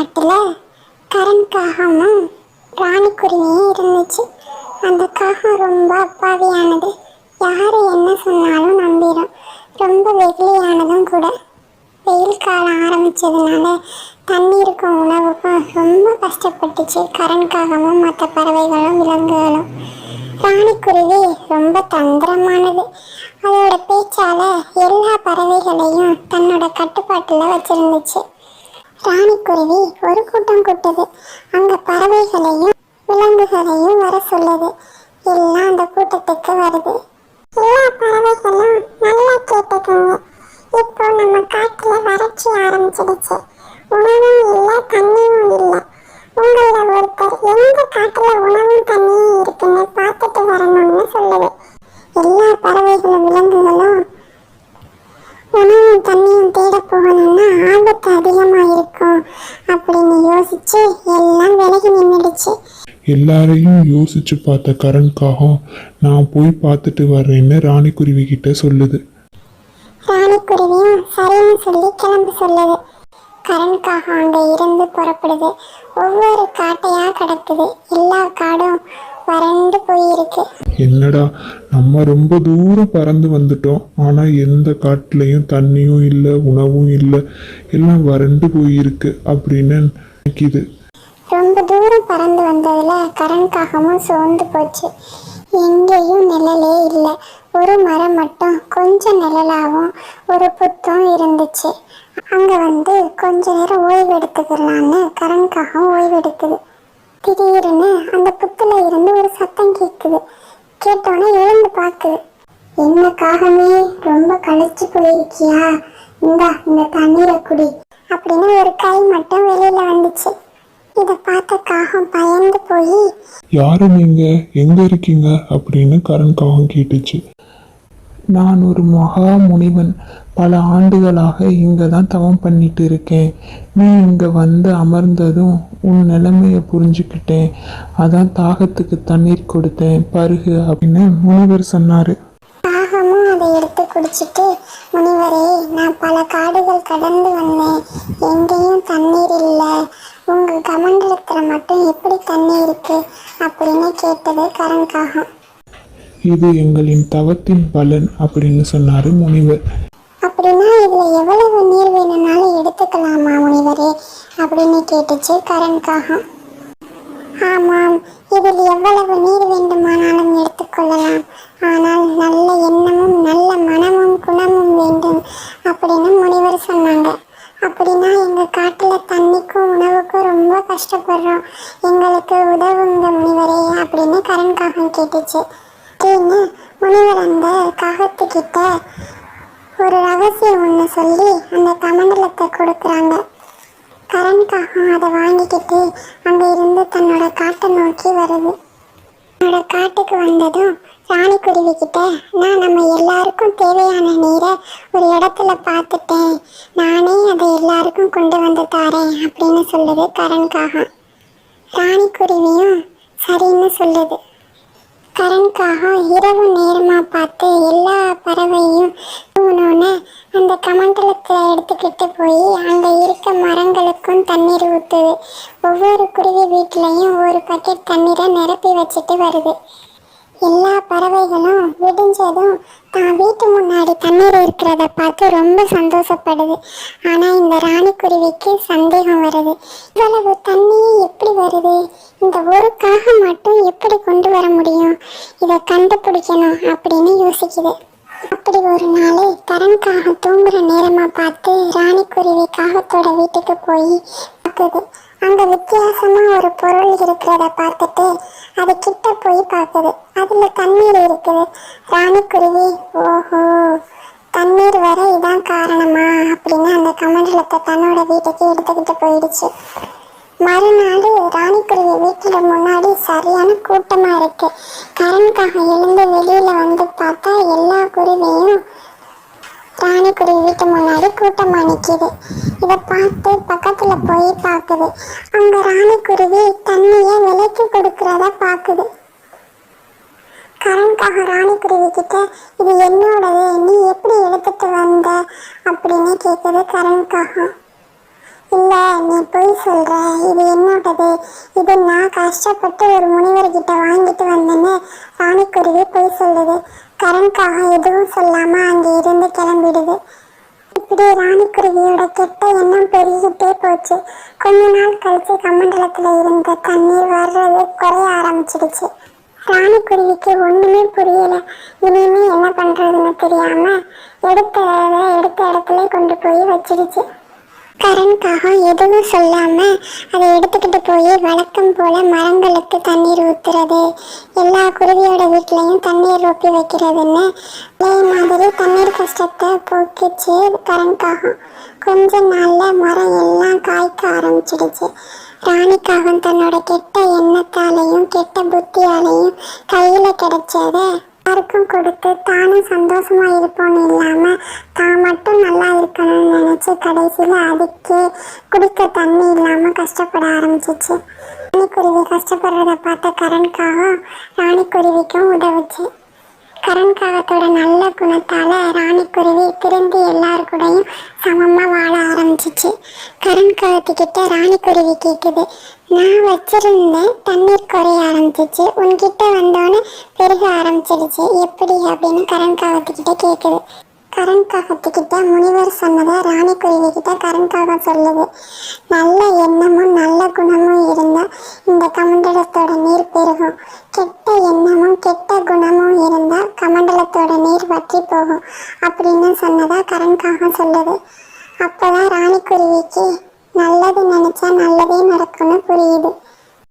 காட்டில் கரண் காகமும் ராணிக்குருவியும் இருந்துச்சு. அந்த காகம் ரொம்ப அப்பாவியானது. யார் என்ன சொன்னாலும் நம்பிடும் ரொம்ப வெகுளியானதும் கூட. வெயில் காலம் ஆரம்பித்ததுனால தண்ணீருக்கும் உணவுக்கும் ரொம்ப கஷ்டப்பட்டுச்சு கரண் காகமும் மற்ற பறவைகளும் விலங்குகளும். ராணிக்குருவி ரொம்ப தந்திரமானது. அதோட பேச்சால் எல்லா பறவைகளையும் தன்னோட கட்டுப்பாட்டில் வச்சிருந்துச்சு. ராணிக்குருவி ஒரு கூட்டம் கூட்டுது. அங்க பறவைகளையும் விலங்குகளையும் வர சொல்லுது. எல்லாம் அந்த கூட்டத்துக்கு வருது. எல்லா பறவைகளும் நல்லா கேட்டுக்கோங்க. இப்போ நம்ம காட்டுல வறட்சி ஆரம்பிச்சிடுச்சு. உணவும் இல்லை தண்ணியும் இல்லை. உங்களில் ஒருத்தர் எந்த காட்டுல உணவும் தண்ணியும் இருக்குன்னு பார்த்துட்டு வரணும்னு சொல்லுது. நின்றுடுச்சு எல்லாரையும் யோசிச்சு பார்த்த கரண்காகம் நான் போய் பார்த்துட்டு வர்றேன்னு ராணிக்குருவி கிட்ட சொல்லுது. ராணிக்குருவியும் சரின்னு சொல்லி கிளம்ப சொல்லுது. கரண்காக அங்கே இருந்து புறப்படுது. ஒவ்வொரு காட்டையா கிடக்குது. எல்லா காடும் வறண்டு போயிருக்கு. என்னடா நம்ம ரொம்ப தூரம் பறந்து வந்துட்டோம். ஆனால் எந்த காட்டுலையும் தண்ணியும் இல்லை உணவும் இல்லை. எல்லாம் வறண்டு போயிருக்கு அப்படின்னு நினைக்குது. ரொம்ப தூரம் பறந்து வந்ததுல கரண்காகமும் சோர்ந்து போச்சு. எங்கேயும் நிழலே இல்லை. ஒரு மரம் மட்டும் கொஞ்சம் நிழலாகவும் ஒரு புத்தும் இருந்துச்சு. அங்கே வந்து கொஞ்ச நேரம் ஓய்வு எடுத்துக்கலான்னு கரண்காகம் ஓய்வு எடுக்குது. திடீர்னு அந்த புத்துல இருந்து ஒரு சத்தம் கேட்குது கேட்டோன்னே எழுந்து பார்க்குது என்ன காகமே ரொம்ப களைச்சு போயிருக்கியா? இந்தா இந்த தண்ணீரை குடி அப்படின்னு ஒரு கை மட்டும் வெளியில் வந்துச்சு. இதை பார்த்த காகம் பயந்து போய். யாரு நீங்க எங்க இருக்கீங்க அப்படின்னு கரண்காகம் கேட்டுச்சு. நான் ஒரு மகா முனிவன். பல ஆண்டுகளாக இங்கே தான் தவம் பண்ணிட்டு இருக்கேன். நீ இங்கே வந்து அமர்ந்ததும் உன் நிலைமையை புரிஞ்சுக்கிட்டேன். அதான் தாகத்துக்கு தண்ணீர் கொடுத்தேன். பருகு அப்படின்னு முனிவர் சொன்னார். காகமும் அதை எடுத்து குடிச்சிட்டு முனிவரே நான் பல காடுகள் கடந்து வந்தேன். எங்கேயும் தண்ணீர் இல்லை. உங்க கமண்டலத்துல மட்டும் எப்படி தண்ணி இருக்கு அப்படின்னு கேட்டது கரண்காகம். இது எங்களின் தவத்தின் பலன் அப்படின்னு சொன்னார் முனிவர். அப்படின்னா இதுல எவ்வளவு நீர் வேணும்னாலும் எடுத்துக்கலாமா முனிவரே அப்படின்னு கேட்டுச்சு கரண்காகம். ஆமாம் இதில் எவ்வளவு நீர் வேண்டுமானாலும் எடுத்துக்கொள்ளலாம். ஆனால் நல்ல எண்ணமும் நல்ல மனமும் குணமும் வேண்டும் அப்படின்னு முனிவர் சொன்னாங்க. அப்படின்னா எங்கள் காட்டில் தண்ணிக்கும் உணவுக்கும் ரொம்ப கஷ்டப்படுறோம். எங்களுக்கு உதவுங்க முனிவரே அப்படின்னு கரண்காகம் கேட்டுச்சு. கேன்னு முனிவர் அந்த காகத்துக்கிட்ட ஒரு ரகசியம் ஒன்று சொல்லி அந்த கமண்டலத்தை கொடுக்குறாங்க. கரண்காகம் அதை வாங்கிக்கிட்டு அங்கே இருந்து தன்னோட காட்டை நோக்கி வருது. தன்னோட காட்டுக்கு வந்ததும் ராணிக்குருவி கிட்ட நான் நம்ம எல்லாருக்கும் தேவையான நீரை ஒரு இடத்துல பார்த்துட்டேன். நானே அதை எல்லாருக்கும் கொண்டு வந்து தாரேன் அப்படின்னு சொல்லுது கரண்காக ராணி குருவியும் சரின்னு சொல்லுது. கரண்காகம் இரவு நேரமாக பார்த்து எல்லா பறவையும் தூணுன்னு அந்த கமண்டலத்தை எடுத்துக்கிட்டு போய் அங்கே இருக்க மரங்களுக்கும் தண்ணீர் ஊற்றுது ஒவ்வொரு குருவி வீட்லேயும் ஒரு பக்கெட் தண்ணீரை நிரப்பி வச்சுட்டு வருது. எல்லா பறவைகளும் விடிஞ்சதும் தான் வீட்டு முன்னாடி தண்ணீர் இருக்கிறத பார்த்து ரொம்ப சந்தோஷப்படுது. ஆனால் இந்த ராணிக்குருவிக்கு சந்தேகம் வருது. இவ்வளவு தண்ணி எப்படி வருது? இந்த ஒரு காகம் மட்டும் எப்படி கொண்டு வர முடியும்? இதை கண்டுபிடிக்கணும் அப்படின்னு யோசிக்குது. அப்படி ஒரு நாள் கரண்காகம் தூங்குற நேரமா பார்த்து ராணிக்குருவி காகத்தோட வீட்டுக்கு போய் பார்க்குது அங்க வித்தியாசமா ஒரு பொருள் இருக்கிறத பார்த்துட்டு அது கிட்ட போய் பார்க்குது. அதுல தண்ணீர் இருக்குது. ராணிக்குருவி ஓஹோ தண்ணீர் வர இதான் காரணமா அப்படின்னு அந்த கமண்டலத்தை தன்னோட வீட்டுக்கு எடுத்துக்கிட்டு போயிடுச்சு. மறுநாள் ராணிக்குருவி வீட்டில் முன்னாடி சரியான கூட்டமாக இருக்கு. கரண்காக எழுந்து வெளியில் வந்து பார்த்தா எல்லா குருவியும் பானிபுரி வீட்டு முன்னாடி கூட்டமாக நிற்கிது இதை பார்த்து பக்கத்தில் போய் பார்க்குது. அங்கே ராணிக்குருவி தண்ணியை விலைக்கு கொடுக்கறத பார்க்குது. கரண்காக ராணிக்குருவி கிட்ட இது என்னோடது? நீ எப்படி எடுத்துட்டு வந்த? அப்படின்னு கேட்குது கரண்காக. இல்லை நீ போய் சொல்ற. இது என்னோடது. இது நான் கஷ்டப்பட்டு ஒரு முனிவர்கிட்ட வாங்கிட்டு வந்தேன்னு ராணி குருவி போய் சொல்லுது. கரண்காக எதுவும் சொல்லாம அங்கே இருந்து கிளம்பிடுது. இப்படி ராணிக்குருவியோட கெட்ட எண்ணம் பெருகிட்டே போச்சு. கொஞ்ச நாள் கழிச்சு கமண்டலத்துல இருந்த தண்ணீர் வர்றது குறைய ஆரம்பிச்சிடுச்சு. ராணிக்குருவிக்கு ஒண்ணுமே புரியல. இனிமே என்ன பண்றதுன்னு தெரியாம எடுத்த எடுத்த இடத்துல கொண்டு போய் வச்சிடுச்சு. கரண்காக எதுவும் சொல்லாம அதை எடுத்துக்கிட்டு போய் வழக்கம் போல மரங்களுக்கு தண்ணீர் ஊத்துறது. எல்லா குருவியோட வீட்லயும் தண்ணீர் ஊற்றி வைக்கிறதுன்னு அதே மாதிரி தண்ணீர் கஷ்டத்தை போக்கிச்சு கரண்காகம் கொஞ்ச நாள்ல மரம் எல்லாம் காய்க்க ஆரம்பிச்சிடுச்சு. ராணிக்காகம் தன்னோட கெட்ட எண்ணத்தாலையும் கெட்ட புத்தியாலையும் கையில கிடைச்சத யாருக்கும் கொடுத்து தானும் சந்தோஷமா இருப்போம்னு இல்லாம தான் மட்டும் நல்லா இருக்கணும்னு நினைச்சு கடைசியில அதுக்கே குடிக்க தண்ணி இல்லாம கஷ்டப்பட ஆரம்பிச்சிச்சு. ராணிக்குருவி கஷ்டப்படுறத பார்த்த கரண்காகம் ராணிக்குருவிக்கும் உதவுச்சு. கரண்காகத்தோட நல்ல குணத்தால ராணிக்குருவி திரும்பி எல்லார் கூடயும் சமமா வாழ ஆரம்பிச்சிச்சு. கரண்காகத்துக்கிட்ட ராணிக்குருவி கேக்குது நான் வச்சிருந்தேன் தண்ணீர் குறைய ஆரம்பிச்சிச்சு. உன்கிட்ட வந்தோன்னே பெருக ஆரம்பிச்சிடுச்சு. எப்படி? அப்படின்னு கரண்காகத்துக்கிட்ட கேக்குது. கரண்காகத்துக்கிட்ட முனிவர் சொன்னதை ராணிக்குருவி கிட்ட கரண்காகம் சொல்லுது நல்ல எண்ணமும் நல்ல குணமும் இருந்தா இந்த கமண்டலத்தோட நீர் பெருகும். கெட்ட எண்ணமும் கெட்ட இருந்தால் கமண்டலத்தோட நீர் வற்றி போகும் அப்படின்னு சொன்னதா கரண்காக சொல்லுது. அப்பதான் ராணிக்குருவிக்கு நல்லது நினைச்சா நல்லதே நடக்கும்னு புரியுது.